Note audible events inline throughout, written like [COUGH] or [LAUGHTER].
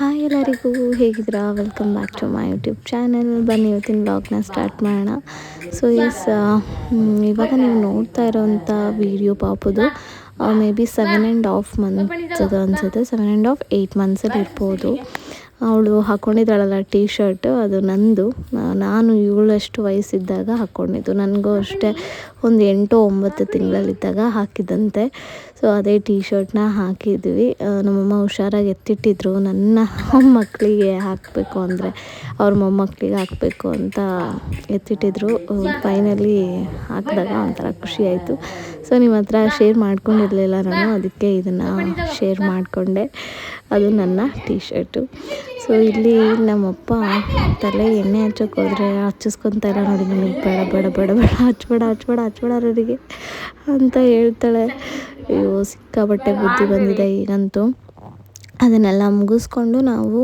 Hi ಎಲ್ಲರಿಗೂ, ಹೇಗಿದ್ದೀರಾ? Welcome back to my YouTube channel ಬನ್ನಿ, ಇವತ್ತಿನ ವ್ಲಾಗ್ನ ಸ್ಟಾರ್ಟ್ ಮಾಡೋಣ. ಸೊ ಎಸ್ ಇವಾಗ ನೀವು ನೋಡ್ತಾ ಇರೋವಂಥ ವೀಡಿಯೋ ಪಾಪುದು may be seven and half ಅದು ಅನ್ಸುತ್ತೆ. ಸೆವೆನ್ ಆ್ಯಂಡ್ ಹಾಫ್ ಏಯ್ಟ್ ಮಂತ್ಸಲ್ಲಿ ಇರ್ಬೋದು. ಅವಳು ಹಾಕ್ಕೊಂಡಿದ್ದಾಳಲ್ಲ ಟೀ ಶರ್ಟ್ ಅದು ನಂದು. ನಾನು ಇವಳಷ್ಟು ವಯಸ್ಸಿದ್ದಾಗ ಹಾಕ್ಕೊಂಡಿದ್ದು ನನಗೂ ಅಷ್ಟೇ ಒಂದು ಎಂಟು ಒಂಬತ್ತು ತಿಂಗಳಲ್ಲಿದ್ದಾಗ ಹಾಕಿದ್ದಂತೆ ಸೊ ಅದೇ ಟೀ ಶರ್ಟ್ನ ಹಾಕಿದ್ವಿ. ನಮ್ಮಮ್ಮ ಹುಷಾರಾಗಿ ಎತ್ತಿಟ್ಟಿದ್ರು. ನನ್ನ ಮಕ್ಕಳಿಗೆ ಹಾಕಬೇಕು ಅಂದರೆ ಅವ್ರ ಮೊಮ್ಮಕ್ಕಳಿಗೆ ಹಾಕಬೇಕು ಅಂತ ಎತ್ತಿಟ್ಟಿದ್ರು. ಫೈನಲಿ ಹಾಕಿದಾಗ ಒಂಥರ ಖುಷಿ ಆಯಿತು. ಸೊ ನಿಮ್ಮ ಹತ್ರ ಶೇರ್ ಮಾಡ್ಕೊಂಡಿರಲಿಲ್ಲ ನಾನು, ಅದಕ್ಕೆ ಇದನ್ನು ಶೇರ್ ಮಾಡಿಕೊಂಡೆ. ಅದು ನನ್ನ ಟೀ ಶರ್ಟು ಸೊ ಇಲ್ಲಿ ನಮ್ಮಪ್ಪ ತಲೆ ಎಣ್ಣೆ ಹಚ್ಚೋಕೆ ಹೋದರೆ ಹಚ್ಚಿಸ್ಕೊತಾ ಇಲ್ಲ ನೋಡಿ ನನಗೆ ಬೇಡ ಬೇಡ ಬೇಡ ಬೇಡ, ಹಚ್ಬೇಡ ಹಚ್ಬೇಡ ಹಚ್ಬೇಡ ಅವರಿಗೆ ಅಂತ ಹೇಳ್ತಾಳೆ. ಅಯ್ಯೋ, ಸಿಕ್ಕಾಪಟ್ಟೆ ಬುದ್ಧಿ ಬಂದಿದೆ ಈಗಂತೂ. ಅದನ್ನೆಲ್ಲ ಮುಗಿಸ್ಕೊಂಡು ನಾವು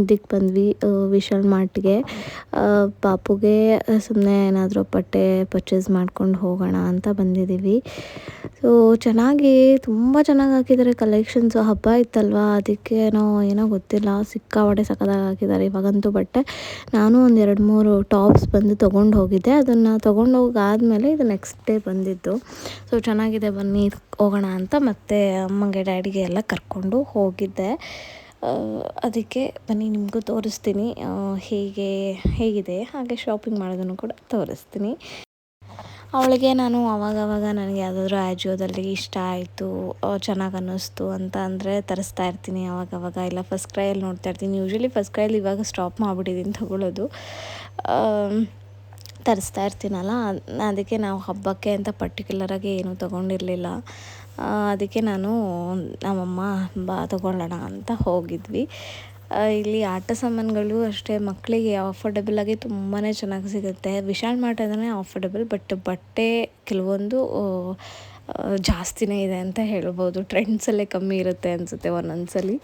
ಇದಕ್ಕೆ ಬಂದ್ವಿ ವಿಶಾಲ್ ಮಾರ್ಟ್ಗೆ ಪಾಪುಗೆ ಸುಮ್ಮನೆ ಏನಾದರೂ ಬಟ್ಟೆ ಪರ್ಚೇಸ್ ಮಾಡ್ಕೊಂಡು ಹೋಗೋಣ ಅಂತ ಬಂದಿದ್ದೀವಿ. ಸೊ ಚೆನ್ನಾಗಿ, ತುಂಬ ಚೆನ್ನಾಗಿ ಹಾಕಿದ್ದಾರೆ ಕಲೆಕ್ಷನ್ಸು ಹಬ್ಬ ಇತ್ತಲ್ವ? ಅದಕ್ಕೇನೋ ಏನೋ ಗೊತ್ತಿಲ್ಲ. ಸಿಕ್ಕಾಪಟ್ಟೆ ಸಕ್ಕದಾಗ ಹಾಕಿದ್ದಾರೆ. ಇವಾಗಂತೂ ಬಟ್ಟೆ. ನಾನು ಒಂದು ಎರಡು ಮೂರು ಟಾಪ್ಸ್ ಬಂದು ತೊಗೊಂಡು ಹೋಗಿದ್ದೆ. ಅದನ್ನು ತೊಗೊಂಡು ಹೋಗಾದ್ಮೇಲೆ ಇದು ನೆಕ್ಸ್ಟ್ ಡೇ ಬಂದಿದ್ದು. ಸೊ ಚೆನ್ನಾಗಿದೆ ಬನ್ನಿ, ಹೋಗೋಣ ಅಂತ ಮತ್ತೆ ಅಮ್ಮಂಗೆ ಡ್ಯಾಡಿಗೆ ಎಲ್ಲ ಕರ್ಕೊಂಡು ಹೋಗಿದ್ದೆ. ಅದಕ್ಕೆ ಬನ್ನಿ, ನಿಮಗೂ ತೋರಿಸ್ತೀನಿ ಹೇಗೆ, ಹೇಗಿದೆ, ಹಾಗೆ ಶಾಪಿಂಗ್ ಮಾಡೋದನ್ನು ಕೂಡ ತೋರಿಸ್ತೀನಿ. ಅವಳಿಗೆ ನಾನು ಅವಾಗವಾಗ ನನಗೆ ಯಾವುದಾದ್ರೂ ಆ್ಯಜಿಯೋದಲ್ಲಿ ಇಷ್ಟ ಆಯಿತು ಚೆನ್ನಾಗಿ ಅನ್ನಿಸ್ತು ಅಂತ ಅಂದರೆ ತರಿಸ್ತಾ ಇರ್ತೀನಿ ಅವಾಗವಾಗ. ಇಲ್ಲ ಫಸ್ಟ್ ಕ್ರೈಯಲ್ಲಿ ನೋಡ್ತಾ ಇರ್ತೀನಿ. ಯೂಶ್ವಲಿ ಫಸ್ಟ್ ಕ್ರೈಯಲ್ಲಿ ಇವಾಗ ಸ್ಟಾಪ್ ಮಾಡಿಬಿಟ್ಟಿದ್ದೀನಿ ತಗೊಳ್ಳೋದು. ತರಿಸ್ತಾ ಇರ್ತೀನಲ್ಲ, ಅದಕ್ಕೆ ನಾವು ಹಬ್ಬಕ್ಕೆ ಅಂತ ಪರ್ಟಿಕ್ಯುಲರಾಗಿ ಏನೂ ತೊಗೊಂಡಿರಲಿಲ್ಲ. ಅದಕ್ಕೆ ನಾನು ನಮ್ಮಮ್ಮ ಬಾ ತಗೊಳ್ಳೋಣ ಅಂತ ಹೋಗಿದ್ವಿ. ಇಲ್ಲಿ ಆಟ ಸಾಮಾನುಗಳು ಅಷ್ಟೇ, ಮಕ್ಕಳಿಗೆ ಅಫೋರ್ಡೆಬಲ್ ಆಗಿ ತುಂಬಾ ಚೆನ್ನಾಗಿ ಸಿಗುತ್ತೆ. ವಿಶಾಲ್ ಮಾರ್ಟ್ ಅಂದ್ರೆ ಅಫೋರ್ಡೆಬಲ್ ಬಟ್ ಬಟ್ಟೆ ಕೆಲವೊಂದು ಜಾಸ್ತಿನೇ ಇದೆ ಅಂತ ಹೇಳ್ಬೋದು. ಟ್ರೆಂಡ್ಸಲ್ಲೇ ಕಮ್ಮಿ ಇರುತ್ತೆ ಅನಿಸುತ್ತೆ ಒಂದೊಂದ್ಸಲಿ.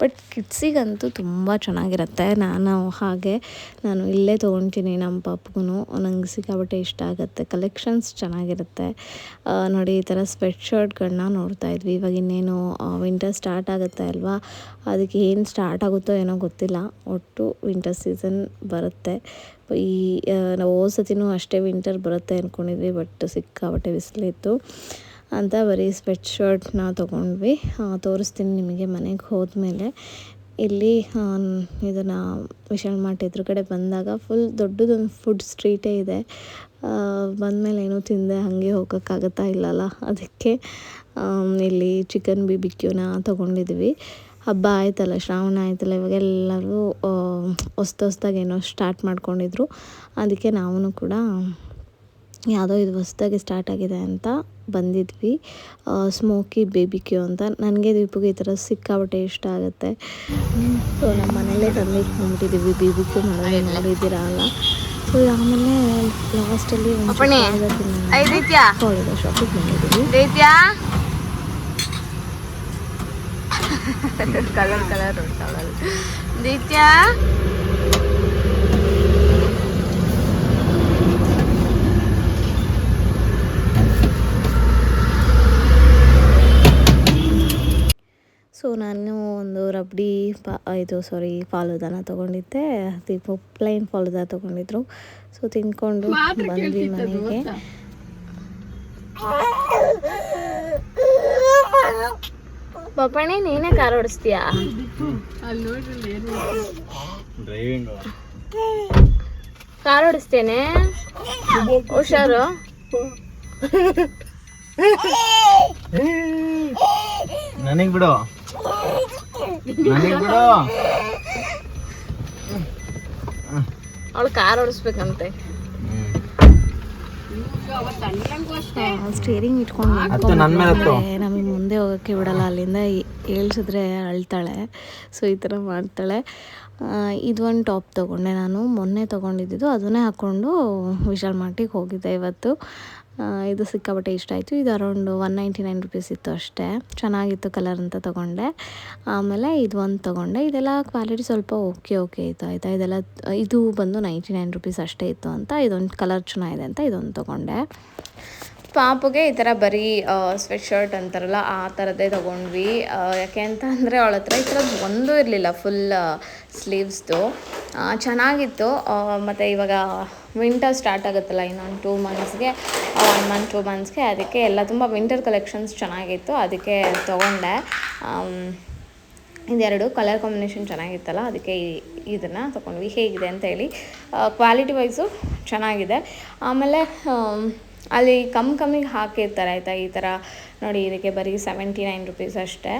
ಬಟ್ ಕಿಡ್ಸಿಗಂತೂ ತುಂಬ ಚೆನ್ನಾಗಿರುತ್ತೆ. ನಾನು ಹಾಗೆ, ನಾನು ಇಲ್ಲೇ ತೊಗೊತೀನಿ ನಮ್ಮ ಪಾಪಗೂ ನಂಗೆ ಸಿಕ್ಕಾಬಟ್ಟೆ ಇಷ್ಟ ಆಗುತ್ತೆ. ಕಲೆಕ್ಷನ್ಸ್ ಚೆನ್ನಾಗಿರುತ್ತೆ. ನೋಡಿ, ಈ ಥರ ಸ್ವೆಟ್ ಶರ್ಟ್ಗಳನ್ನ ನೋಡ್ತಾ ಇದ್ವಿ. ಇವಾಗ ಇನ್ನೇನು ವಿಂಟರ್ ಸ್ಟಾರ್ಟ್ ಆಗುತ್ತೆ ಅಲ್ವಾ? ಅದಕ್ಕೆ ಏನು ಸ್ಟಾರ್ಟ್ ಆಗುತ್ತೋ ಏನೋ ಗೊತ್ತಿಲ್ಲ. ಒಟ್ಟು ವಿಂಟರ್ ಸೀಸನ್ ಬರುತ್ತೆ. ಈ ನಾವು ಹೋದ ಸತಿನೂ ಅಷ್ಟೇ ವಿಂಟರ್ ಬರುತ್ತೆ ಅಂದ್ಕೊಂಡಿದ್ವಿ ಬಟ್ ಸಿಕ್ಕಾಬಟ್ಟೆ ಬಿಸಿಲಿತ್ತು. ಅಂತ ಬರೀ ಸ್ವೆಟ್ ಶರ್ಟ್ನ ತೊಗೊಂಡ್ವಿ. ತೋರಿಸ್ತೀನಿ ನಿಮಗೆ ಮನೆಗೆ ಹೋದ್ಮೇಲೆ. ಇಲ್ಲಿ ಇದನ್ನು ವಿಶಾಲ್ ಮಾರ್ಟ್ ಎದುರುಗಡೆ ಬಂದಾಗ ಫುಲ್ ದೊಡ್ಡದೊಂದು ಫುಡ್ ಸ್ಟ್ರೀಟೇ ಇದೆ. ಬಂದಮೇಲೆ ಏನೂ ತಿಂದೆ, ಹಾಗೆ ಹೋಗೋಕ್ಕಾಗತ್ತಾ ಇಲ್ಲಲ್ಲ. ಅದಕ್ಕೆ ಇಲ್ಲಿ ಚಿಕನ್ ಬಿ ಬಿ ಕ್ಯೂನ ತೊಗೊಂಡಿದ್ವಿ. ಹಬ್ಬ ಆಯ್ತಲ್ಲ, ಶ್ರಾವಣ ಆಯ್ತಲ್ಲ, ಇವಾಗೆಲ್ಲರೂ ಹೊಸ್ತು ಹೊಸ್ದಾಗಿ ಏನೋ ಸ್ಟಾರ್ಟ್ ಮಾಡ್ಕೊಂಡಿದ್ರು. ಅದಕ್ಕೆ ನಾವು ಕೂಡ ಯಾವುದೋ ಇದು ಹೊಸ್ದಾಗಿ ಸ್ಟಾರ್ಟ್ ಆಗಿದೆ ಅಂತ ಬಂದಿದ್ವಿ ಸ್ಮೋಕಿ ಬೇಬಿ ಕ್ಯೂ ಅಂತ. ನನಗೆ ದೀಪಿಗೆ ಈ ಥರ ಸಿಕ್ಕಾಬಟ್ಟೆ ಇಷ್ಟ ಆಗುತ್ತೆ. ಸೊ ನಮ್ಮ ಮನೆಯಲ್ಲೇ ತಂದಿಟ್ಕೊಂಡ್ಬಿಟ್ಟಿದ್ದೀವಿ ಬೇಬಿ ಬಿ ಕ್ಯೂ ಮಾಡೋದು ನೋಡಿದ್ದೀರಾ ಅಲ್ಲ? ಸೊ ಆಮೇಲೆ ಲಾಸ್ಟಲ್ಲಿ. ಐದೈತ್ಯಾ ಶಾಪಿಗೆ ಕಲರ್ ಕಲರ್ ದೈತ್ಯಾ ಸೊ ನಾನು ಒಂದು ರಬ್ಡಿ ಪಾ ಇದು ಸಾರಿ ಫಾಲೂದಾನ ತೊಗೊಂಡಿದ್ದೆ. ದೀಪು ಪ್ಲೈನ್ ಫಾಲೂದಾ ತೊಗೊಂಡಿದ್ರು. ಸೊ ತಿನ್ಕೊಂಡು ಬಂದ್ವಿ ಮನೆಗೆ. ಪಪ್ಪಣೆ ನೀನೇ ಕಾರ್ ಓಡಿಸ್ತೀಯಾ? ಡ್ರೈವಿಂಗ್ ಕಾರ್ ಓಡಿಸ್ತೇನೆ ಹುಷಾರು? ನನಗ್ ಬಿಡು. ನನಗ್ ಬಿಡು. ಅವಳು ಕಾರ್ ಓಡಿಸ್ಬೇಕಂತೆ. ಸ್ಟೇರಿಂಗ್ ಇಟ್ಕೊಂಡು ನಮಗೆ ಮುಂದೆ ಹೋಗೋಕ್ಕೆ ಬಿಡಲ್ಲ. ಅಲ್ಲಿಂದ ಏಳ್ಸಿದ್ರೆ ಅಳ್ತಾಳೆ. ಸೊ ಈ ಥರ ಮಾಡ್ತಾಳೆ. ಇದು ಒಂದು ಟಾಪ್ ತೊಗೊಂಡೆ ನಾನು. ಮೊನ್ನೆ ತೊಗೊಂಡಿದ್ದು. ಅದನ್ನೇ ಹಾಕ್ಕೊಂಡು ವಿಶಾಲ್ ಮಾರ್ಟಿಗೆ ಹೋಗಿದ್ದೆ ಇವತ್ತು. ಇದು ಸಿಕ್ಕಾಪಟ್ಟೆ ಇಷ್ಟ ಆಯಿತು. ಇದು around one ninety nine rupees ಇತ್ತು ಅಷ್ಟೇ. ಚೆನ್ನಾಗಿತ್ತು ಕಲರ್ ಅಂತ ತೊಗೊಂಡೆ. ಆಮೇಲೆ ಇದು ಒಂದು ತೊಗೊಂಡೆ. ಇದೆಲ್ಲ ಕ್ವಾಲಿಟಿ ಸ್ವಲ್ಪ ಓಕೆ ಓಕೆ ಇತ್ತು ಆಯಿತಾ? ಇದೆಲ್ಲ, ಇದು ಬಂದು ನೈಂಟಿ ನೈನ್ ರುಪೀಸ್ ಅಷ್ಟೇ ಇತ್ತು ಅಂತ. ಇದೊಂದು ಕಲರ್ ಚೆನ್ನಾಗಿದೆ ಅಂತ ಇದೊಂದು ತೊಗೊಂಡೆ. ಪಾಪುಗೆ ಈ ಥರ ಬರೀ ಸ್ವೆಟ್ ಶರ್ಟ್ ಅಂತಾರಲ್ಲ ಆ ಥರದ್ದೇ ತೊಗೊಂಡ್ವಿ. ಯಾಕೆ ಅಂತ ಅಂದರೆ ಅವಳ ಹತ್ರ ಈ ಥರದ್ದು ಒಂದೂ ಇರಲಿಲ್ಲ ಫುಲ್ ಸ್ಲೀವ್ಸ್ದು ಚೆನ್ನಾಗಿತ್ತು. ಮತ್ತು ಇವಾಗ ವಿಂಟರ್ ಸ್ಟಾರ್ಟ್ ಆಗುತ್ತಲ್ಲ ಇನ್ನೊಂದು ಟೂ ಮಂತ್ಸ್ಗೆ ಒನ್ ಮಂತ್ ಟೂ ಮಂತ್ಸ್ಗೆ ಅದಕ್ಕೆ ಎಲ್ಲ ತುಂಬ ವಿಂಟರ್ ಕಲೆಕ್ಷನ್ಸ್ ಚೆನ್ನಾಗಿತ್ತು. ಅದಕ್ಕೆ ತೊಗೊಂಡೆ. ಇದೆರಡು ಕಲರ್ ಕಾಂಬಿನೇಷನ್ ಚೆನ್ನಾಗಿತ್ತಲ್ಲ ಅದಕ್ಕೆ ಇದನ್ನು ತೊಗೊಂಡ್ವಿ. ಹೇಗಿದೆ ಅಂತ ಹೇಳಿ ಕ್ವಾಲಿಟಿ ವೈಸು ಚೆನ್ನಾಗಿದೆ. ಆಮೇಲೆ ಆಮ್, ಅಲ್ಲಿ ಕಮ್ಮಿ ಕಮ್ಮಿಗೆ ಹಾಕಿರ್ತಾರೆ, ಆಯಿತಾ? ಈ ಥರ ನೋಡಿ, ಇದಕ್ಕೆ ಬರೀ ಸೆವೆಂಟಿ ನೈನ್ ರುಪೀಸ್ ಅಷ್ಟೇ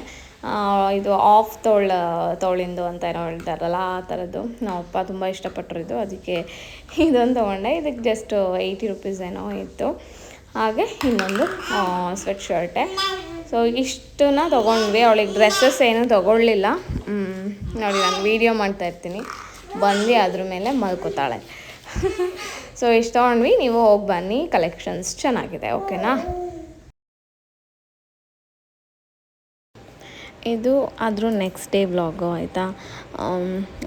ಇದು ಆಫ್ ತೋಳ ತೋಳಿಂದು ಅಂತ ಏನೋ ಹೇಳ್ತಾರಲ್ಲ, ಆ ಥರದ್ದು. ನಮ್ಮಪ್ಪ ತುಂಬ ಇಷ್ಟಪಟ್ಟರು ಇದು. ಅದಕ್ಕೆ ಇದೊಂದು ತೊಗೊಂಡೆ. ಇದಕ್ಕೆ ಜಸ್ಟ್ ಏಯ್ಟಿ ರುಪೀಸ್ ಏನೋ ಇತ್ತು. ಹಾಗೆ ಇನ್ನೊಂದು ಸ್ವೆಟ್ ಶರ್ಟೆ ಸೊ ಇಷ್ಟನ್ನ ತೊಗೊಂಡ್ವಿ. ಅವಳಿಗೆ ಡ್ರೆಸ್ಸಸ್ ಏನೂ ತೊಗೊಳ್ಳಿಲ್ಲ. ನೋಡಿ, ನಾನು ವೀಡಿಯೋ ಮಾಡ್ತಾಯಿರ್ತೀನಿ ಬಂದು ಅದ್ರ ಮೇಲೆ ಮಲ್ಕೋತಾಳೆ. [LAUGHS] ಸೊ ಇಷ್ಟು ತೊಗೊಂಡ್ವಿ ನೀವು ಹೋಗಿ ಬನ್ನಿ. ಕಲೆಕ್ಷನ್ಸ್ ಚೆನ್ನಾಗಿದೆ ಓಕೆನಾ ಇದು ಆದರೂ ನೆಕ್ಸ್ಟ್ ಡೇ ವ್ಲಾಗು ಆಯಿತಾ?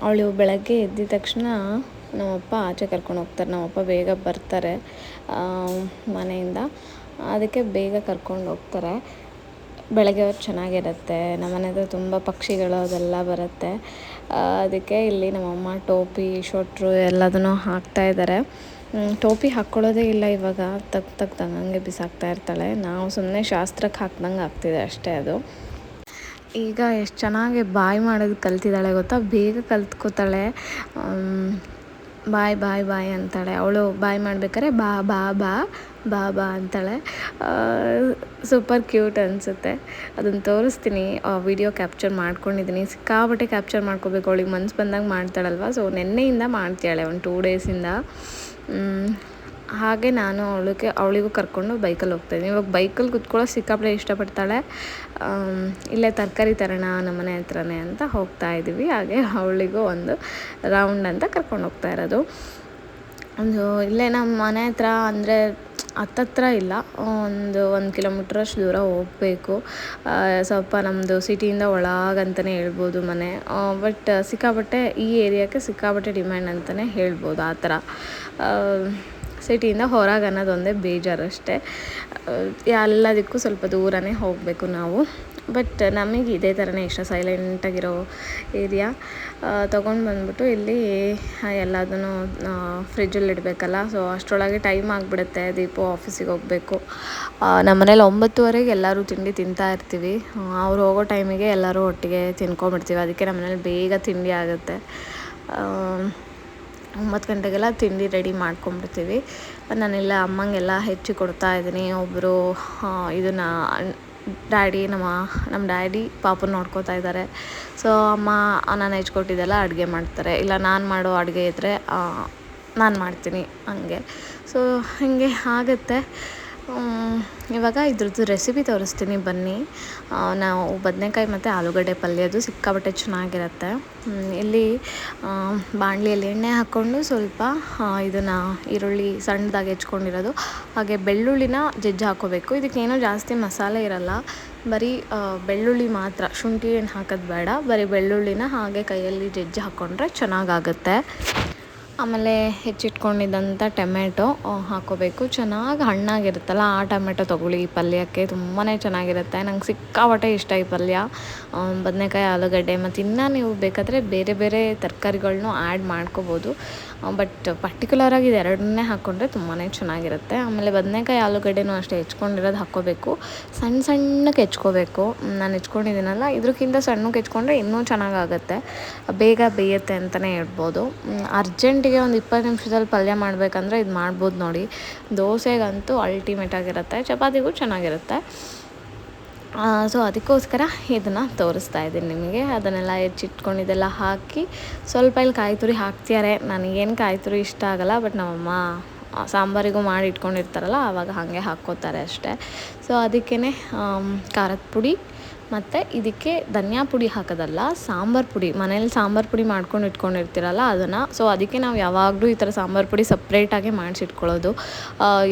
ಅವಳು ಬೆಳಗ್ಗೆ ಎದ್ದಿದ ತಕ್ಷಣ ನಮ್ಮಪ್ಪ ಆಚೆ ಕರ್ಕೊಂಡು ಹೋಗ್ತಾರೆ. ನಮ್ಮಪ್ಪ ಬೇಗ ಬರ್ತಾರೆ ಆಮ್, ಮನೆಯಿಂದ. ಅದಕ್ಕೆ ಬೇಗ ಕರ್ಕೊಂಡು ಹೋಗ್ತಾರೆ. ಬೆಳಗ್ಗೆ ಹೊತ್ತು ಚೆನ್ನಾಗಿರುತ್ತೆ. ನಮ್ಮನೆ ಹತ್ರ ತುಂಬ ಪಕ್ಷಿಗಳು ಅದೆಲ್ಲ ಬರುತ್ತೆ. ಅದಕ್ಕೆ ಇಲ್ಲಿ ನಮ್ಮಮ್ಮ ಟೋಪಿ ಶೊಟ್ರು ಎಲ್ಲದನ್ನು ಹಾಕ್ತಾ ಇದ್ದಾರೆ. ಟೋಪಿ ಹಾಕ್ಕೊಳ್ಳೋದೇ ಇಲ್ಲ ಇವಾಗ. ತಗ್ ತಗ್ ತಂಗಂಗೆ ಬಿಸಾಕ್ತಾ ಇರ್ತಾಳೆ. ನಾವು ಸುಮ್ಮನೆ ಶಾಸ್ತ್ರಕ್ಕೆ ಹಾಕ್ದಂಗೆ ಆಗ್ತಿದೆ ಅಷ್ಟೇ ಅದು. ಈಗ ಎಷ್ಟು ಚೆನ್ನಾಗಿ ಬಾಯ್ ಮಾಡೋದು ಕಲ್ತಿದ್ದಾಳೆ ಗೊತ್ತಾ? ಬೇಗ ಕಲ್ತ್ಕೋತಾಳೆ. ಬಾಯ್ ಬಾಯ್ ಬಾಯ್ ಅಂತಾಳೆ. ಅವಳು ಬಾಯ್ ಮಾಡ್ಬೇಕಾದ್ರೆ ಬಾ ಬಾ ಬಾ ಬಾ ಬಾ ಅಂತಾಳೆ ಸೂಪರ್ ಕ್ಯೂಟ್ ಅನಿಸುತ್ತೆ. ಅದನ್ನು ತೋರಿಸ್ತೀನಿ. ವಿಡಿಯೋ ಕ್ಯಾಪ್ಚರ್ ಮಾಡ್ಕೊಂಡಿದ್ದೀನಿ ಸಿಕ್ಕಾಬಟ್ಟೆ ಕ್ಯಾಪ್ಚರ್ ಮಾಡ್ಕೋಬೇಕು. ಅವಳಿಗೆ ಮನ್ಸು ಬಂದಾಗ ಮಾಡ್ತಾಳಲ್ವ? ಸೊ ನೆನ್ನೆಯಿಂದ ಮಾಡ್ತಾಳೆ ಒಂದು ಟೂ ಡೇಸಿಂದ ಹಾಗೆ ನಾನು ಅವಳಿಗೆ, ಅವಳಿಗೂ ಕರ್ಕೊಂಡು ಬೈಕಲ್ಲಿ ಹೋಗ್ತಾಯಿದ್ದೀನಿ ಇವಾಗ ಬೈಕಲ್ಲಿ ಕುತ್ಕೊಳ್ಳೋ ಸಿಕ್ಕಾಪಟ್ಟೆ ಇಷ್ಟಪಡ್ತಾಳೆ. ಇಲ್ಲೇ ತರಕಾರಿ ತರೋಣ ನಮ್ಮನೆ ಹತ್ರನೇ ಅಂತ ಹೋಗ್ತಾ ಇದ್ದೀವಿ. ಹಾಗೆ ಅವಳಿಗೂ ಒಂದು ರೌಂಡ್ ಅಂತ ಕರ್ಕೊಂಡು ಹೋಗ್ತಾ ಇರೋದು. ಒಂದು ಇಲ್ಲೇ ನಮ್ಮ ಮನೆ ಹತ್ರ ಅಂದರೆ ಹತ್ತತ್ರ ಇಲ್ಲ. ಒಂದು ಒಂದು ಕಿಲೋಮೀಟ್ರಷ್ಟು ದೂರ ಹೋಗಬೇಕು. ಸ್ವಲ್ಪ ನಮ್ಮದು ಸಿಟಿಯಿಂದ ಒಳಗಂತಲೇ ಹೇಳ್ಬೋದು ಮನೆ. ಬಟ್ ಸಿಕ್ಕಾಪಟ್ಟೆ ಈ ಏರಿಯಾಕ್ಕೆ ಸಿಕ್ಕಾಪಟ್ಟೆ ಡಿಮ್ಯಾಂಡ್ ಅಂತಲೇ ಹೇಳ್ಬೋದು ಆ ಥರ. ಸಿಟಿಯಿಂದ ಹೊರಗೆ ಅನ್ನೋದೊಂದೇ ಬೇಜಾರು ಅಷ್ಟೇ ಎಲ್ಲದಕ್ಕೂ ಸ್ವಲ್ಪ ದೂರನೇ ಹೋಗಬೇಕು ನಾವು. ಬಟ್ ನಮಗೆ ಇದೇ ಥರನೇ ಇಷ್ಟ ಸೈಲೆಂಟಾಗಿರೋ ಏರಿಯಾ ತೊಗೊಂಡು ಬಂದ್ಬಿಟ್ಟು ಇಲ್ಲಿ ಎಲ್ಲದನ್ನು ಫ್ರಿಜ್ಜಲ್ಲಿ ಇಡಬೇಕಲ್ಲ. ಸೊ ಅಷ್ಟರೊಳಗೆ ಟೈಮ್ ಆಗಿಬಿಡುತ್ತೆ ದೀಪು ಆಫೀಸಿಗೆ ಹೋಗಬೇಕು. ನಮ್ಮ ಮನೇಲಿ ಒಂಬತ್ತುವರೆಗೆ ಎಲ್ಲರೂ ತಿಂಡಿ ತಿಂತಾ ಇರ್ತೀವಿ. ಅವ್ರು ಹೋಗೋ ಟೈಮಿಗೆ ಎಲ್ಲರೂ ಒಟ್ಟಿಗೆ ತಿನ್ಕೊಂಬಿಡ್ತೀವಿ ಅದಕ್ಕೆ ನಮ್ಮನೇಲಿ ಬೇಗ ತಿಂಡಿ ಆಗುತ್ತೆ. ಒಂಬತ್ತು ಗಂಟೆಗೆಲ್ಲ ತಿಂಡಿ ರೆಡಿ ಮಾಡ್ಕೊಂಬಿಡ್ತೀವಿ ನಾನೆಲ್ಲ ಅಮ್ಮಂಗೆಲ್ಲ ಹೆಚ್ಚಿ ಕೊಡ್ತಾ ಇದ್ದೀನಿ. ಒಬ್ಬರು ಇದನ್ನು ಡ್ಯಾಡಿ, ನಮ್ಮ ನಮ್ಮ ಡ್ಯಾಡಿ ಪಾಪನ ನೋಡ್ಕೋತಾ ಇದ್ದಾರೆ ಸೊ ಅಮ್ಮ ನಾನು ಹೆಚ್ಕೊಟ್ಟಿದ್ದೆಲ್ಲ ಅಡುಗೆ ಮಾಡ್ತಾರೆ. ಇಲ್ಲ, ನಾನು ಮಾಡೋ ಅಡುಗೆ ಇದ್ದರೆ ನಾನು ಮಾಡ್ತೀನಿ ಹಂಗೆ. ಸೊ ಹಾಗೆ ಆಗುತ್ತೆ. ಇವಾಗ ಇದ್ರದ್ದು ರೆಸಿಪಿ ತೋರಿಸ್ತೀನಿ, ಬನ್ನಿ. ನಾವು ಬದನೆಕಾಯಿ ಮತ್ತು ಆಲೂಗಡ್ಡೆ ಪಲ್ಯದು ಸಿಕ್ಕಾಬಟ್ಟೆ ಚೆನ್ನಾಗಿರುತ್ತೆ. ಇಲ್ಲಿ ಬಾಣಲಿಯಲ್ಲಿ ಎಣ್ಣೆ ಹಾಕ್ಕೊಂಡು ಸ್ವಲ್ಪ ಇದನ್ನು ಈರುಳ್ಳಿ ಸಣ್ಣದಾಗಿ ಹೆಚ್ಕೊಂಡಿರೋದು. ಹಾಗೆ ಬೆಳ್ಳುಳ್ಳಿನ ಜಜ್ಜಿ ಹಾಕೋಬೇಕು ಇದಕ್ಕೇನೂ ಜಾಸ್ತಿ ಮಸಾಲೆ ಇರಲ್ಲ. ಬರೀ ಬೆಳ್ಳುಳ್ಳಿ ಮಾತ್ರ, ಶುಂಠಿ ಏನು ಹಾಕೋದು ಬೇಡ. ಬರೀ ಬೆಳ್ಳುಳ್ಳಿನ ಹಾಗೆ ಕೈಯಲ್ಲಿ ಜಜ್ಜಿ ಹಾಕ್ಕೊಂಡ್ರೆ ಚೆನ್ನಾಗಾಗುತ್ತೆ. ಆಮೇಲೆ ಹೆಚ್ಚಿಟ್ಕೊಂಡಿದ್ದಂಥ ಟೊಮೆಟೊ ಹಾಕೋಬೇಕು. ಚೆನ್ನಾಗಿ ಹಣ್ಣಾಗಿರುತ್ತಲ್ಲ, ಆ ಟೊಮೆಟೊ ತೊಗೊಳ್ಳಿ. ಈ ಪಲ್ಯಕ್ಕೆ ತುಂಬಾ ಚೆನ್ನಾಗಿರುತ್ತೆ. ನಂಗೆ ಸಿಕ್ಕಾಪಟ್ಟೆ ಇಷ್ಟ ಈ ಪಲ್ಯ. ಬದನೆಕಾಯಿ, ಆಲೂಗಡ್ಡೆ ಮತ್ತು ಇನ್ನೂ ನೀವು ಬೇಕಾದರೆ ಬೇರೆ ಬೇರೆ ತರಕಾರಿಗಳ್ನೂ ಆ್ಯಡ್ ಮಾಡ್ಕೋಬೋದು. ಬಟ್ ಪರ್ಟಿಕ್ಯುಲರಾಗಿ ಇದು ಎರಡನ್ನೇ ಹಾಕ್ಕೊಂಡ್ರೆ ತುಂಬಾ ಚೆನ್ನಾಗಿರುತ್ತೆ. ಆಮೇಲೆ ಬದನೆಕಾಯಿ ಆಲೂಗಡ್ಡೆನೂ ಅಷ್ಟೇ ಹೆಚ್ಕೊಂಡಿರೋದು ಹಾಕ್ಕೋಬೇಕು. ಸಣ್ಣ ಸಣ್ಣಕ್ಕೆ ಹೆಚ್ಕೋಬೇಕು. ನಾನು ಹೆಚ್ಕೊಂಡಿದ್ದೀನಲ್ಲ ಇದಕ್ಕಿಂತ ಸಣ್ಣಕ್ಕೆ ಹೆಚ್ಕೊಂಡ್ರೆ ಇನ್ನೂ ಚೆನ್ನಾಗಾಗತ್ತೆ. ಬೇಗ ಬೇಯುತ್ತೆ ಅಂತಲೇ ಹೇಳ್ಬೋದು. ಅರ್ಜೆಂಟಿಗೆ ಒಂದು ಇಪ್ಪತ್ತು ನಿಮಿಷದಲ್ಲಿ ಪಲ್ಯ ಮಾಡಬೇಕಂದ್ರೆ ಇದು ಮಾಡ್ಬೋದು ನೋಡಿ. ದೋಸೆಗಂತೂ ಅಲ್ಟಿಮೇಟ್ ಆಗಿರುತ್ತೆ, ಚಪಾತಿಗೂ ಚೆನ್ನಾಗಿರುತ್ತೆ. ಸೊ ಅದಕ್ಕೋಸ್ಕರ ಇದನ್ನು ತೋರಿಸ್ತಾ ಇದ್ದೀನಿ ನಿಮಗೆ. ಅದನ್ನೆಲ್ಲ ಹೆಚ್ಚಿಟ್ಕೊಂಡಿದ್ದೆಲ್ಲ ಹಾಕಿ ಸ್ವಲ್ಪ ಇಲ್ಲಿ ಕಾಯಿ ತುರಿ ಹಾಕ್ತಿದ್ದಾರೆ ನನಗೇನು ಕಾಯಿ ತುರಿ ಇಷ್ಟ ಆಗಲ್ಲ ಬಟ್ ನಮ್ಮಮ್ಮ ಸಾಂಬಾರಿಗೂ ಮಾಡಿ ಇಟ್ಕೊಂಡಿರ್ತಾರಲ್ಲ ಆವಾಗ ಹಾಗೆ ಹಾಕ್ಕೋತಾರೆ ಅಷ್ಟೇ. ಸೊ ಅದಕ್ಕೇ ಖಾರದ ಪುಡಿ ಮತ್ತು ಇದಕ್ಕೆ ಧನಿಯಾ ಪುಡಿ ಹಾಕೋದಲ್ಲ, ಸಾಂಬಾರು ಪುಡಿ. ಮನೇಲಿ ಸಾಂಬಾರು ಪುಡಿ ಮಾಡ್ಕೊಂಡು ಇಟ್ಕೊಂಡಿರ್ತೀರಲ್ಲ ಅದನ್ನು. ಸೊ ಅದಕ್ಕೆ ನಾವು ಯಾವಾಗಲೂ ಈ ಥರ ಸಾಂಬಾರು ಪುಡಿ ಸಪ್ರೇಟಾಗಿ ಮಾಡಿಸಿಟ್ಕೊಳ್ಳೋದು.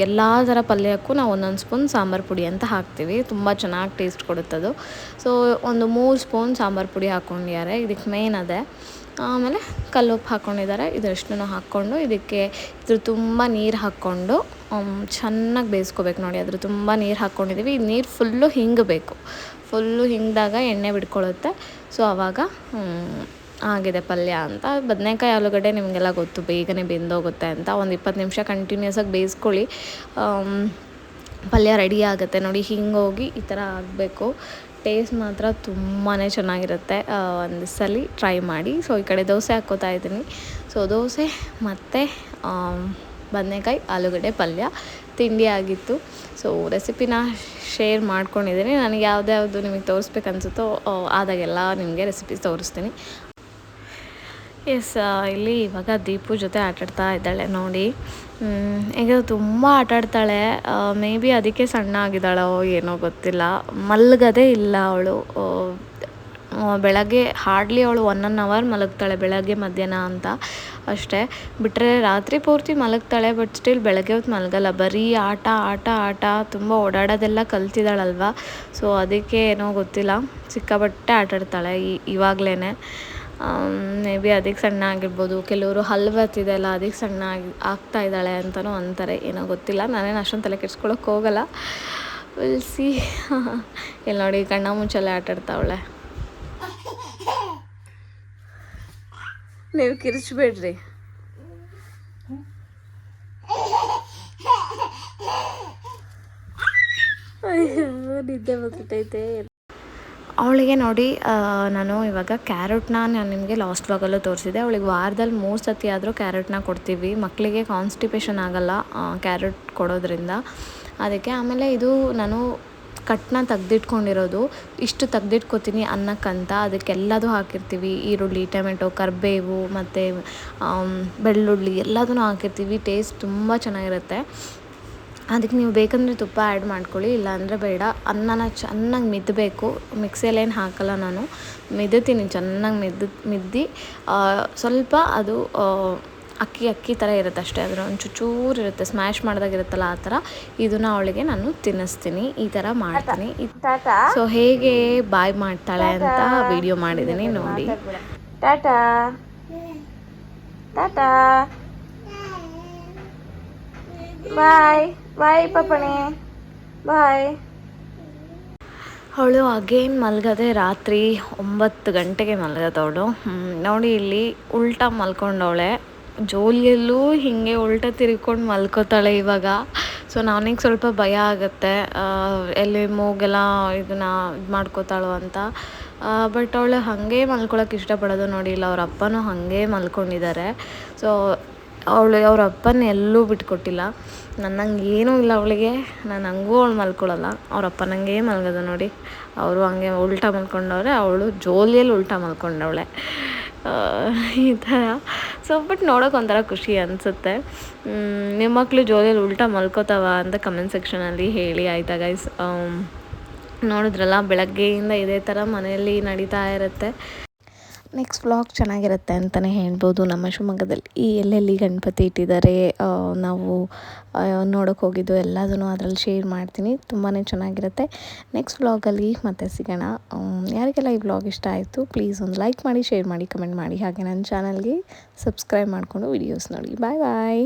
ಎಲ್ಲ ಥರ ಪಲ್ಯಕ್ಕೂ ನಾವು ಒಂದೊಂದು ಸ್ಪೂನ್ ಸಾಂಬಾರು ಪುಡಿ ಅಂತ ಹಾಕ್ತೀವಿ. ತುಂಬ ಚೆನ್ನಾಗಿ ಟೇಸ್ಟ್ ಕೊಡುತ್ತದು ಸೊ ಒಂದು ಮೂರು ಸ್ಪೂನ್ ಸಾಂಬಾರು ಪುಡಿ ಹಾಕ್ಕೊಂಡಿದ್ದಾರೆ ಇದಕ್ಕೆ ಮೇನ್ ಅದೇ. ಆಮೇಲೆ ಕಲ್ಲುಪ್ಪು ಹಾಕ್ಕೊಂಡಿದ್ದಾರೆ ಇದರಷ್ಟು ಹಾಕ್ಕೊಂಡು ಇದಕ್ಕೆ ಇದ್ರ ತುಂಬ ನೀರು ಹಾಕ್ಕೊಂಡು ಚೆನ್ನಾಗಿ ಬೇಯಿಸ್ಕೋಬೇಕು ನೋಡಿ. ಅದ್ರ ತುಂಬ ನೀರು ಹಾಕ್ಕೊಂಡಿದ್ದೀವಿ ನೀರು ಫುಲ್ಲು ಹಿಂಗಬೇಕು ಫುಲ್ಲು ಹಿಂಗಿದಾಗ ಎಣ್ಣೆ ಬಿಡ್ಕೊಳ್ಳುತ್ತೆ ಸೊ ಆವಾಗ ಆಗಿದೆ ಪಲ್ಯ ಅಂತ. ಬದನೆಕಾಯಿ ಆಲೂಗಡ್ಡೆ ನಿಮಗೆಲ್ಲ ಗೊತ್ತು, ಬೇಗನೆ ಬೆಂದೋಗುತ್ತೆ ಅಂತ. ಒಂದು ಇಪ್ಪತ್ತು ನಿಮಿಷ ಕಂಟಿನ್ಯೂಸಾಗಿ ಬೇಯಿಸ್ಕೊಳ್ಳಿ. ಪಲ್ಯ ರೆಡಿ ಆಗುತ್ತೆ ನೋಡಿ. ಹಿಂಗೋಗಿ ಈ ಥರ ಆಗಬೇಕು. ಟೇಸ್ಟ್ ಮಾತ್ರ ತುಂಬಾ ಚೆನ್ನಾಗಿರುತ್ತೆ. ಒಂದು ಸಲ ಟ್ರೈ ಮಾಡಿ. ಸೊ ಈ ಕಡೆ ದೋಸೆ ಹಾಕ್ಕೋತಾ ಇದ್ದೀನಿ. ಸೊ ದೋಸೆ ಮತ್ತು ಬದನೇಕಾಯಿ, ಆಲೂಗಡ್ಡೆ, ಪಲ್ಯ, ತಿಂಡಿ ಆಗಿತ್ತು. ಸೊ ರೆಸಿಪಿನ ಶೇರ್ ಮಾಡ್ಕೊಂಡಿದ್ದೀನಿ. ನನಗೆ ಯಾವ್ದು ನಿಮಗೆ ತೋರಿಸ್ಬೇಕು ಅನ್ಸುತ್ತೋ ಆದಾಗೆಲ್ಲ ನಿಮಗೆ ರೆಸಿಪಿ ತೋರಿಸ್ತೀನಿ. ಎಸ್ ಇಲ್ಲಿ ಇವಾಗ ದೀಪು ಜೊತೆ ಆಟಾಡ್ತಾ ಇದ್ದಾಳೆ. ನೋಡಿ ಈಗ ತುಂಬ ಆಟಾಡ್ತಾಳೆ. ಮೇ ಬಿ ಅದಕ್ಕೆ ಸಣ್ಣ ಆಗಿದ್ದಾಳೋ ಏನೋ ಗೊತ್ತಿಲ್ಲ. ಮಲ್ಗದೇ ಇಲ್ಲ ಅವಳು. ಬೆಳಗ್ಗೆ ಹಾರ್ಡ್ಲಿ ಅವಳು ಒನ್ ಒನ್ ಅವರ್ ಮಲಗ್ತಾಳೆ, ಬೆಳಗ್ಗೆ ಮಧ್ಯಾಹ್ನ ಅಂತ. ಅಷ್ಟೇ. ಬಿಟ್ಟರೆ ರಾತ್ರಿ ಪೂರ್ತಿ ಮಲಗ್ತಾಳೆ ಬಟ್ ಸ್ಟಿಲ್ ಬೆಳಗ್ಗೆ ಹೊತ್ತು ಮಲಗಲ್ಲ. ಬರೀ ಆಟ ಆಟ ಆಟ, ತುಂಬ ಓಡಾಡೋದೆಲ್ಲ ಕಲ್ತಿದ್ದಾಳಲ್ವ? ಸೊ ಅದಕ್ಕೆ ಏನೋ ಗೊತ್ತಿಲ್ಲ. ಸಿಕ್ಕಾಪಟ್ಟೆ ಆಟಾಡ್ತಾಳೆ ಈ ಇವಾಗಲೇ ಮೇ ಬಿ ಅದಕ್ಕೆ ಸಣ್ಣ ಆಗಿರ್ಬೋದು. ಕೆಲವರು ಹಲ್ವತ್ತಿದೆ ಅಲ್ಲ, ಅದಕ್ಕೆ ಸಣ್ಣ ಆಗಿ, ಆಗ್ತಾ ಇದ್ದಾಳೆ ಅಂತಲೂ ಅಂತಾರೆ. ಏನೋ ಗೊತ್ತಿಲ್ಲ. ನಾನೇನು ಅಷ್ಟೊಂದು ತಲೆ ಕೆಡ್ಸ್ಕೊಳಕ್ಕೆ ಹೋಗಲ್ಲ. ವಿಲ್ ಸಿ ಇಲ್ಲಿ ನೋಡಿ, ಕಣ್ಣ ಮುಚ್ಚಲ್ಲೇ ಆಟಾಡ್ತಾವಳೆ ನೀವು ಕಿರಿಚ್ಬೇಡ್ರಿ. ನಿದ್ದೆ ಬಂದ್ಬಿಟ್ಟೈತೆ ಅವಳಿಗೆ ನೋಡಿ ನಾನು ಇವಾಗ ಕ್ಯಾರೆಟ್ನ ನಾನು ನಿಮಗೆ ಲಾಸ್ಟ್ ವಾಗಲ್ಲೂ ತೋರಿಸಿದೆ ಅವಳಿಗೆ ವಾರದಲ್ಲಿ ಮೂರು ಸತಿ ಆದರೂ ಕ್ಯಾರೆಟ್ನ ಕೊಡ್ತೀವಿ. ಮಕ್ಕಳಿಗೆ ಕಾನ್ಸ್ಟಿಪೇಷನ್ ಆಗಲ್ಲ ಕ್ಯಾರೆಟ್ ಕೊಡೋದ್ರಿಂದ. ಅದಕ್ಕೆ ಆಮೇಲೆ ಇದು ನಾನು ಕಟ್ನ ತೆಗ್ದಿಟ್ಕೊಂಡಿರೋದು, ಇಷ್ಟು ತೆಗ್ದಿಟ್ಕೊತೀನಿ ಅನ್ನಕ್ಕಂತ ಅದಕ್ಕೆಲ್ಲದು ಹಾಕಿರ್ತೀವಿ. ಈರುಳ್ಳಿ, ಟೊಮೆಟೊ, ಕರಿಬೇವು, ಮತ್ತು ಬೆಳ್ಳುಳ್ಳಿ ಎಲ್ಲದೂ ಹಾಕಿರ್ತೀವಿ. ಟೇಸ್ಟ್ ತುಂಬ ಚೆನ್ನಾಗಿರುತ್ತೆ. ಅದಕ್ಕೆ ನೀವು ಬೇಕಂದರೆ ತುಪ್ಪ ಆ್ಯಡ್ ಮಾಡ್ಕೊಳ್ಳಿ, ಇಲ್ಲಾಂದರೆ ಬೇಡ. ಅನ್ನನ ಚೆನ್ನಾಗಿ ಮಿದ್ದಬೇಕು ಮಿಕ್ಸಿಯಲ್ಲೇನು ಹಾಕಲ್ಲ ನಾನು. ಮಿದ್ದುತ್ತೀನಿ ಚೆನ್ನಾಗಿ ಮಿದ್ದು, ಮಿದ್ದಿ. ಸ್ವಲ್ಪ ಅದು ಅಕ್ಕಿ ಅಕ್ಕಿ ಥರ ಇರುತ್ತೆ ಅಷ್ಟೇ. ಅದರ ಒಂದು ಚೂರು ಇರುತ್ತೆ. ಸ್ಮ್ಯಾಶ್ ಮಾಡಿದಾಗಿರುತ್ತಲ್ಲ ಆ ಥರ. ಇದನ್ನು ಅವಳಿಗೆ ನಾನು ತಿನ್ನಿಸ್ತೀನಿ. ಈ ಥರ ಮಾಡ್ತೀನಿ. ಸೊ ಹೇಗೆ ಬಾಯ್ ಮಾಡ್ತಾಳೆ ಅಂತ ವಿಡಿಯೋ ಮಾಡಿದ್ದೀನಿ ನೋಡಿ. ಟಾಟಾ. ಟಾಟಾ. ಬಾಯ್. ಬಾಯ್ ಪಪ್ಪಣಿ. ಬಾಯ್. ಅವಳು ಅಗೇನ್ ಮಲಗದೆ ರಾತ್ರಿ ಒಂಬತ್ತು ಗಂಟೆಗೆ ಮಲಗದವಳು. ನೋಡಿ ಇಲ್ಲಿ ಉಲ್ಟಾ ಮಲ್ಕೊಂಡವಳೆ. ಜೋಲಿಯಲ್ಲೂ ಹೀಗೆ ಉಲ್ಟಾ ತಿರ್ಕೊಂಡು ಮಲ್ಕೋತಾಳೆ ಇವಾಗ. ಸೊ ನನಗೆ ಸ್ವಲ್ಪ ಭಯ ಆಗುತ್ತೆ. ಎಲ್ಲಿ ಮೂಗೆಲ್ಲ ಇದನ್ನ ಇದು ಮಾಡ್ಕೋತಾಳೋ ಅಂತ. ಬಟ್ ಅವಳು ಹಾಗೆ ಮಲ್ಕೊಳಕ್ಕೆ ಇಷ್ಟಪಡೋದು ನೋಡಿ ಇಲ್ಲ. ಅವ್ರ ಅಪ್ಪನೂ ಹಾಗೆ ಮಲ್ಕೊಂಡಿದ್ದಾರೆ ಸೊ ಅವಳು, ಅವ್ರ ಅಪ್ಪನ ಎಲ್ಲೂ ಬಿಟ್ಕೊಟ್ಟಿಲ್ಲ. ನನ್ನಂಗೆ ಏನೂ ಇಲ್ಲ ಅವಳಿಗೆ. ನಾನು ಹಂಗೂ ಅವಳು ಮಲ್ಕೊಳ್ಳಲ್ಲ ಅವ್ರ ಅಪ್ಪನಂಗೆ ಮಲ್ಗೋದು ನೋಡಿ. ಅವರು ಹಂಗೆ ಉಲ್ಟಾ ಮಲ್ಕೊಂಡವ್ರೆ, ಅವಳು ಜೋಲಿಯಲ್ಲಿ ಉಲ್ಟಾ ಮಲ್ಕೊಂಡವಳೆ. ಈ ಥರ. ಸೊ ಬಟ್ ನೋಡೋಕೆ ಒಂಥರ ಖುಷಿ ಅನಿಸುತ್ತೆ. ನಿಮ್ಮ ಮಕ್ಕಳು ಜೋಲಿಯಲ್ಲಿ ಉಲ್ಟಾ ಮಲ್ಕೋತಾವ ಅಂತ ಕಮೆಂಟ್ ಸೆಕ್ಷನಲ್ಲಿ ಹೇಳಿ ಆಯ್ತಾ ಗೈಸ್ ನೋಡಿದ್ರಲ್ಲ, ಬೆಳಗ್ಗೆಯಿಂದ ಇದೇ ಥರ ಮನೆಯಲ್ಲಿ ನಡೀತಾ ಇರುತ್ತೆ. ನೆಕ್ಸ್ಟ್ ವ್ಲಾಗ್ ಚೆನ್ನಾಗಿರುತ್ತೆ ಅಂತಲೇ ಹೇಳ್ಬೋದು. ನಮ್ಮ ಶಿವಮೊಗ್ಗದಲ್ಲಿ ಈ ಎಲ್ಲೆಲ್ಲಿ ಗಣಪತಿ ಇಟ್ಟಿದ್ದಾರೆ ನಾವು ನೋಡೋಕೆ ಹೋಗಿದ್ದು ಎಲ್ಲದನ್ನು ಅದರಲ್ಲಿ ಶೇರ್ ಮಾಡ್ತೀನಿ. ತುಂಬಾ ಚೆನ್ನಾಗಿರುತ್ತೆ. ನೆಕ್ಸ್ಟ್ ವ್ಲಾಗಲ್ಲಿ ಮತ್ತೆ ಸಿಗೋಣ. ಯಾರಿಗೆಲ್ಲ ಈ ವ್ಲಾಗ್ ಇಷ್ಟ ಆಯಿತು ಪ್ಲೀಸ್ ಒಂದು ಲೈಕ್ ಮಾಡಿ ಶೇರ್ ಮಾಡಿ ಕಮೆಂಟ್ ಮಾಡಿ. ಹಾಗೆ ನನ್ನ ಚಾನಲ್ಗೆ ಸಬ್ಸ್ಕ್ರೈಬ್ ಮಾಡಿಕೊಂಡು ವಿಡಿಯೋಸ್ ನೋಡಿ. ಬಾಯ್ ಬಾಯ್